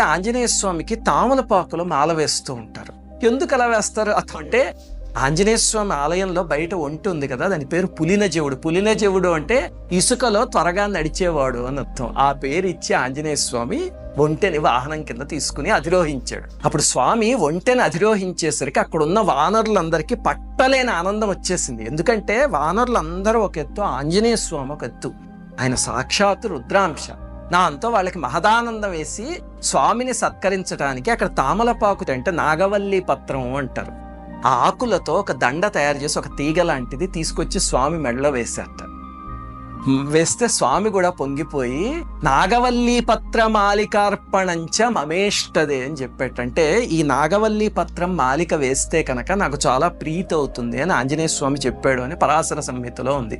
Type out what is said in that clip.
ఆంజనేయ స్వామికి తామలపాకులో మాల వేస్తూ ఉంటారు. ఎందుకు అలా వేస్తారు? అంటే ఆంజనేయ స్వామి ఆలయంలో బయట ఒంటి ఉంది కదా దాని పేరు పులినజీవుడు. పులినజీవుడు అంటే ఇసుకలో త్వరగా నడిచేవాడు అని అర్థం. ఆ పేరు ఇచ్చి ఆంజనేయ స్వామి ఒంటెని వాహనం కింద తీసుకుని అధిరోహించాడు. అప్పుడు స్వామి ఒంటెని అధిరోహించేసరికి అక్కడ ఉన్న వానరులందరికీ పట్టలేని ఆనందం వచ్చేసింది. ఎందుకంటే వానరులందరూ ఒక ఎత్తు ఆంజనేయ స్వామి ఒక ఎత్తు. ఆయన సాక్షాత్తు రుద్రాంశ. నా అంతా వాళ్ళకి మహదానందం వేసి స్వామిని సత్కరించడానికి అక్కడ తామలపాకు అంటే నాగవల్లి పత్రం అంటారు. ఆ ఆకులతో ఒక దండ తయారు చేసి ఒక తీగ లాంటిది తీసుకొచ్చి స్వామి మెడలో వేశారట. వేస్తే స్వామి కూడా పొంగిపోయి నాగవల్లి పత్ర మాలికార్పణంచ మమేష్టదే అని చెప్పేటంటే ఈ నాగవల్లి పత్రం మాలిక వేస్తే కనుక నాకు చాలా ప్రీతి అవుతుంది అని ఆంజనేయ స్వామి చెప్పాడు అని పరాశర సంహితలో ఉంది.